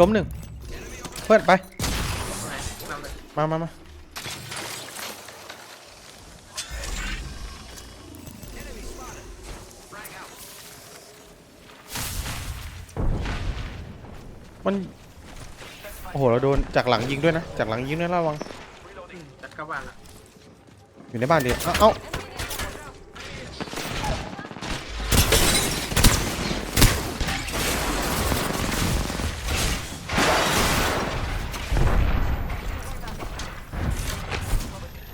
ล้มหนึ่งเพื่อนไปไหนนำเลยมามามามัน โอ้โห เราโดนจากหลังยิงด้วยนะ จากหลังยิงด้วยระวัง จัดกระบาลละอยู่ในบ้านเดียวเอ้า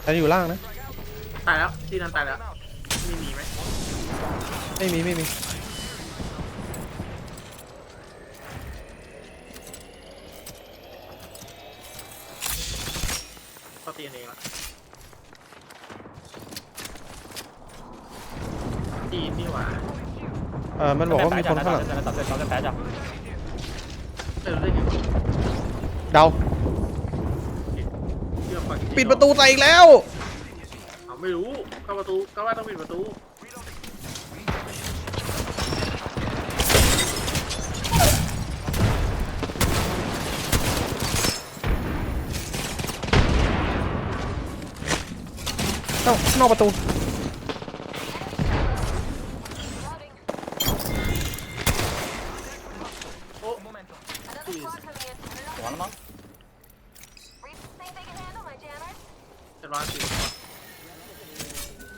แต่อยู่ล่างนะ ตายแล้วที่นั่นตายแล้วมีหนีไหมไม่มีไม่มี เขาตีกันเองละจีนนี่หว่าเออมันบอกว่ามีคนข้างหลัง tập tập tập tập tập เออได้ไงวะเดาเชื่อฟัง ปิดประตูใส่อีกแล้ว เอาไม่รู้เข้าประตูก็ว่าต้องปิดประตูเอ้านอกประตู จะร้อยสี่ตัว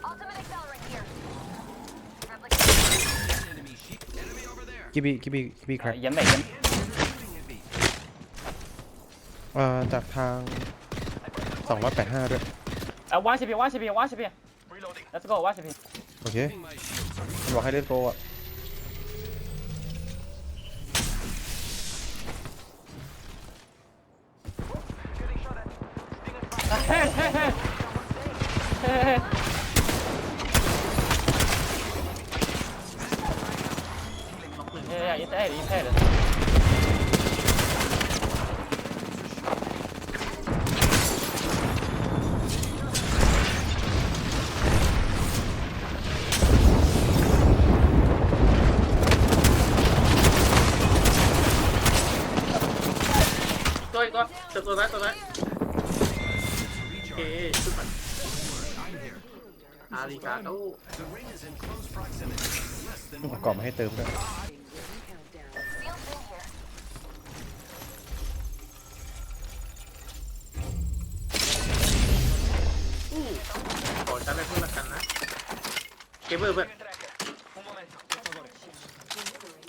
Ultimate accelerant here. Replicator. ย้ำแบบย้ำเอ่อจากทาง285ด้วย เอาว่าชิพีว่าชิบีว่าชิพี let's go ว่าชิพีโอเคบอกให้เล่นโกอะ 야, 이따 해, 이따 해. tôi tôi tôi tôi đấy tôi đấy ok sức mạnh าอาริกาโตมันประกอบมาให้เติมด้วย Sealed in here. อู้ขอจัดเลยเพื่อนละกันนะเกมเบอร์เพื่อน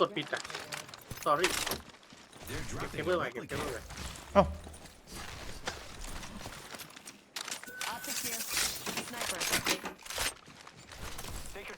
กดปิดอะ sorry เกมเบอร์ใหม่เกมเบอร์ใหม่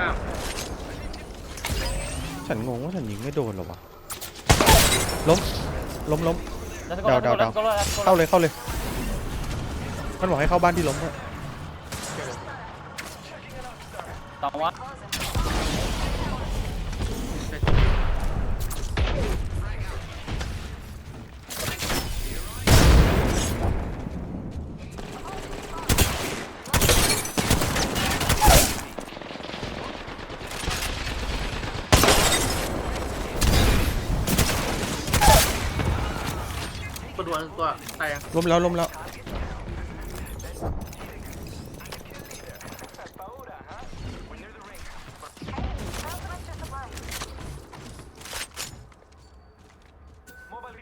อ้าวฉันงงว่าฉันยิงไม่โดนเหรอวะ ล้ม ล้มล้ม Let's go, Đào, let's go, đào, let's go, let's go. เข้าเลยเข้าเลย มันบอกให้เข้าบ้านที่ล้มด้วย Tao quá. ตัวดวล ตัวตายยังล้มแล้วล้มแล้ว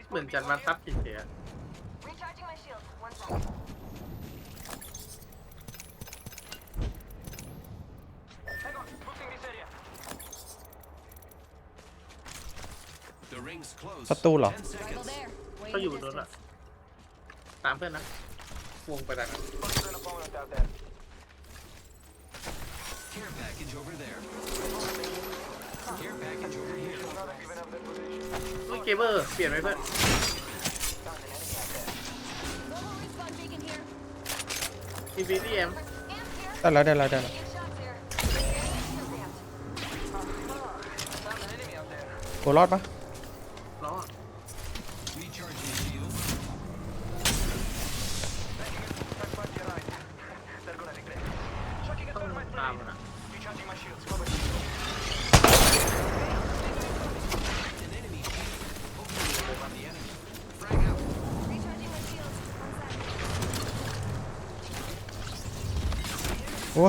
เหมือนจันมันซับผิดเสีย Recharging my shield. One second. Hang on. Booking this area. The ring's close. ประตูเหรอ Ten seconds. there. เขาอยู่บนรถอะ ตามเพื่อนนะวงไปดักอะ An opponent out there. Care package over there. Care package over here. เฮ้ยเกมเมอร์เปลี่ยนไหมเพื่อน Respawn beacon here. อินฟินิตี้เอ็ม Amp here. ได้แล้วได้แล้วได้แล้ว Get shots here. Found an enemy out there. โกรอดปะ ล้อ Recharging shield. That's my right. They're gonna regret. Chucking a ต้อง thermite ตาม grenade. มันอะ Recharging my shields. Cover. An enemy shield. Opening over on the enemy. Frag out. Recharging my shields. One sec. โอ้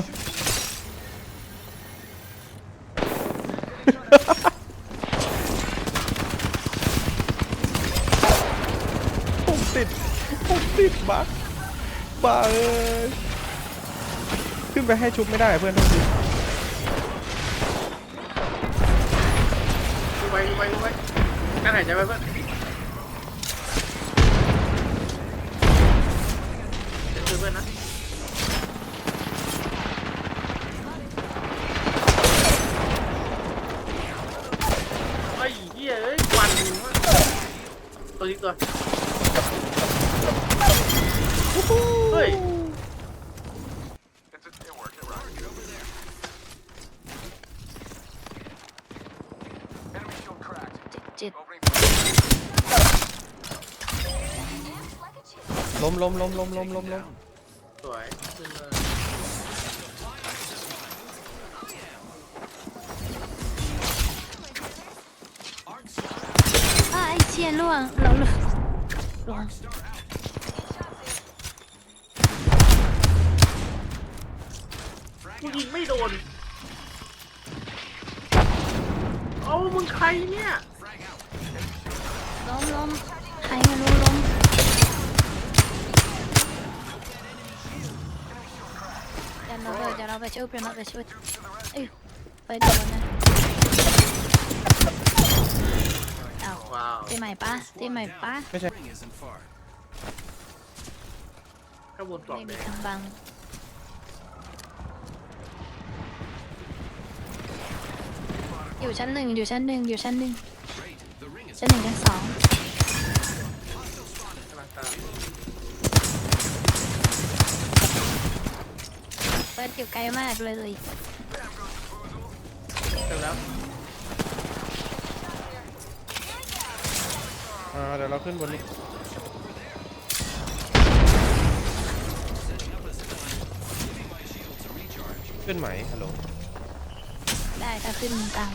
ผมติด ผมติดบักบ้าเอ้ย ขึ้นไปให้ชุบไม่ได้เพื่อนต้องดูดูไปดูไปดูไปการหายใจไปเพื่อนเดี๋ยวคือเพื่อนนะไอ้เหี้ยเอ้ยควันมึงวะตัวนี้ตัว ล้มล้มล้มล้มล้มล้มสวยขึ้นเลยอ้าวไอเชียล่วงล่วงล่วงกูยิงไม่โดน เอามึงใครเนี่ย ล้มล้มใครไม่รู้ล้มเดี๋ ยวเราไปเดี๋ยวเราไปช่วยเพื่อนเราไปช่วยเอ้ยไปโดนนะเอาว้าวตีใหม่ปะตีใหม่ปะไม่ใช่ Ring isn't far. ข้างบนกล่องไม่แดมีงกำบัง อยู่ชั้นหนึ่งอยู่ชั้นหนึ่งอยู่ชั้นหนึ่ง Great. The ring is ชั้นหนึ่งชั้นสอง เปิดอยู่ไกลมากเลยเสร็จแล้วอ่าเดี๋ยวเราขึ้นบนนี้ขึ้นไหมฮัลโหลได้ถ้าขึ้นตาม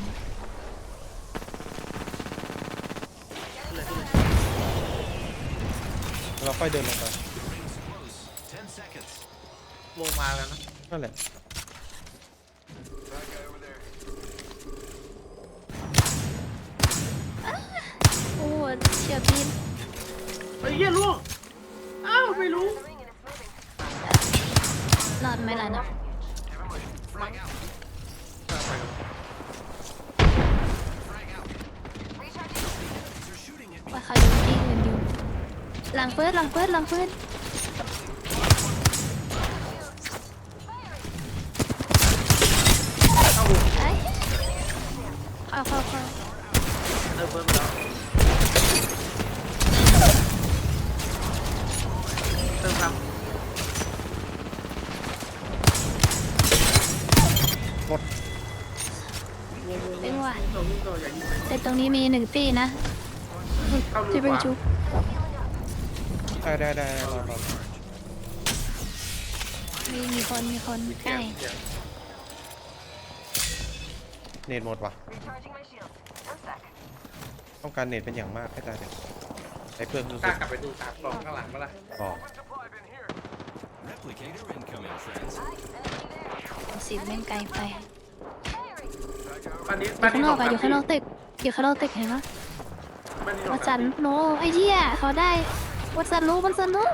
เราค่อยเดินลงไป rings close. Ten seconds. วงมาแล้วนะ นั่นแหละ That guy over there. โอ้เชียบินไอ้เหี้ยล่วงอ้าวไม่รู้ The ring and it's moving. รอดไหมล่ะนะ Frag out. ตามไปก่อน Frag out. Recharging. They're shooting at me. ว่าเขาอยู่ที่อื่นอยู่หลังเฟิร์สหลังเฟิร์สหลังเฟิร์ส เข้าวง ไอ้เข้าเข้าเข้า เริ่มเพิ่มแล้วเติมครับ หมด เอ็งว่ะ ตัววิ่งตัวอย่ายิงเลย แต่ตรงนี้มีหนึ่งตีนะเข้ารูที่เป็นขวาจุกได้ได้ได้รอรอมีมีคนมีคนใกล้เดี๋ยวเนตหมดว่ะ Recharging my shields. One sec. ต้องการเนตเป็นอย่างมากให้ตายเลยใช้เพื่อนสุกล้าดกลับไปดูตามกล่องข้างหลังปะล่ะๆอ๋อ Supply bin here. Replicator incoming, friends. Enemy there. สิบแม่งไกลไป Firing. บ้านนี้อบ้านยู่นี้ข้างนอกสอะงอยู่ข้างนอกตึกอยู่ข้างนอกตึกเห็นปะบ้านนี้สวัองดสันโนไอ้เหี้ยเขาได้วัดสันรู้วัดสันรู้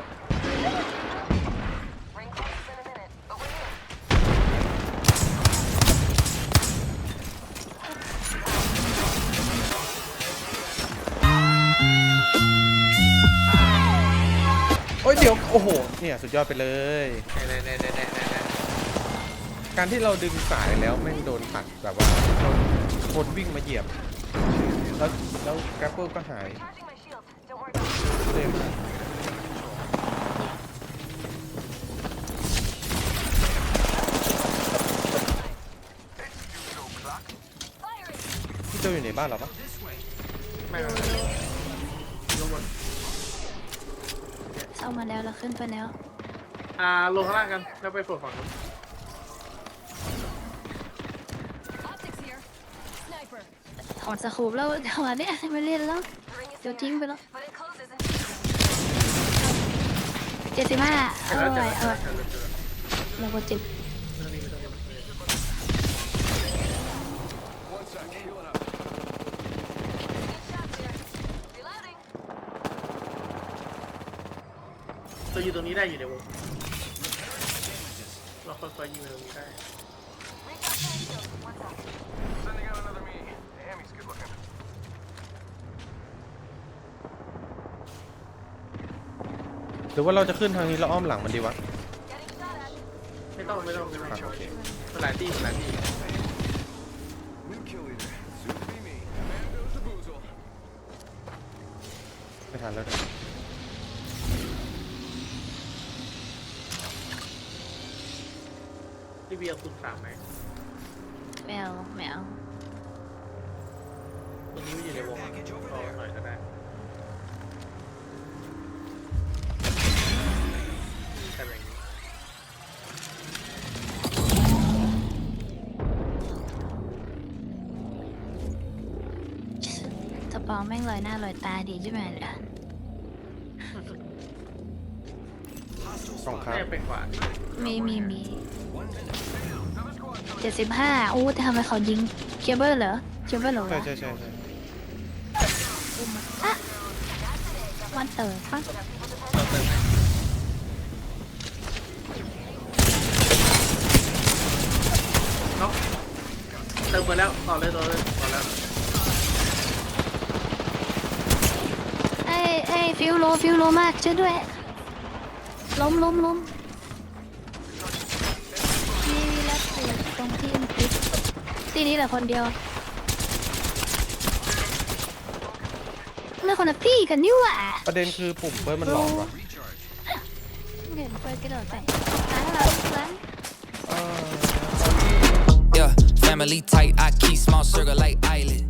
Ring closes in a minute. Over here. โอ้ยเดี๋ยว โอ้โห เนี่ย สุดยอดไปเลยแน่แน่แน่แน่แน่แน่ การที่เราดึงสายแล้วแม่งโดนตัดแบบว่าโดนคนวิ่งมาเหยียบ แล้วแล้วแกรปเปิลก็หาย Charging my shield. Don't worry about it. เต็มากพี่โจอยู่ในบ้านเหรอปะไม่ไม่ไม่ลงบนเข้ามาแล้วเราขึ้นไปแล้ว อ่าลงข้างล่างกัน แล้วไปโผล่ฝั่งนู้น ถอดสกูปแล้วจังหวะเนี้ยไม่เล่นแล้วเดี๋ยวทิ้งไปแล้วเจ็ดสิบห้าเอาอแล้วไว้เออาไว้เออแล้วเราก็เจ็บไม่ต้องรีบไม่ต้องรีบ One sec, healing up. Good shots here. Reloading. ตัวอยู่ตรงนี้ได้อยู่ในวเราค่อยๆยิงไปตรงนี้ได้ Recharge my shield. One sec. Sending out another me. Damn, he's good looking. ห รือว่าเราจะขึ้นทางนี้แล้วอ้อมหลังมันดีวะไม่ต้องไม่ต้องไม่ต้องอะโอเคมันหลายที่หลายที่ New kill leader. Soon to be me. Mando Zaboozle. ไม่ทันแล้วเนี่ยรีบเอาคุณสามไหม ปองแม่งลอยหน้าลอยตาดีใช่ไหมล่ะสองครั้งน่าจะเป็นขวามีมีมี One minute. เจ็ดสิบห้าอู้แต่ทำไมเขายิงเคเบิลเหรอเคเบิลเหรอใช่วะใช่ใช่ใช่อะวันเตอร์ฟังเราเติมให้เนาะเติมไปแล้วต่อเลยต่อเลยต่อแล้ว อ้ยเอ้ยฟิวโลฟิวโลมากช่วยด้วย ล้มล้มล้มมีมีแล้วอยู่ตรงที่มันติดที่นี้แหละคนเดียวเลือกคนละตี้กันนี่หว่าประเด็นคือปุ่มเบิร์ดมันหลอกวะ Recharge. เห็นเฟิร์สกระโดดใส่ล้างล้างล้างเออ Yeah, family tight, I keep small circle like island.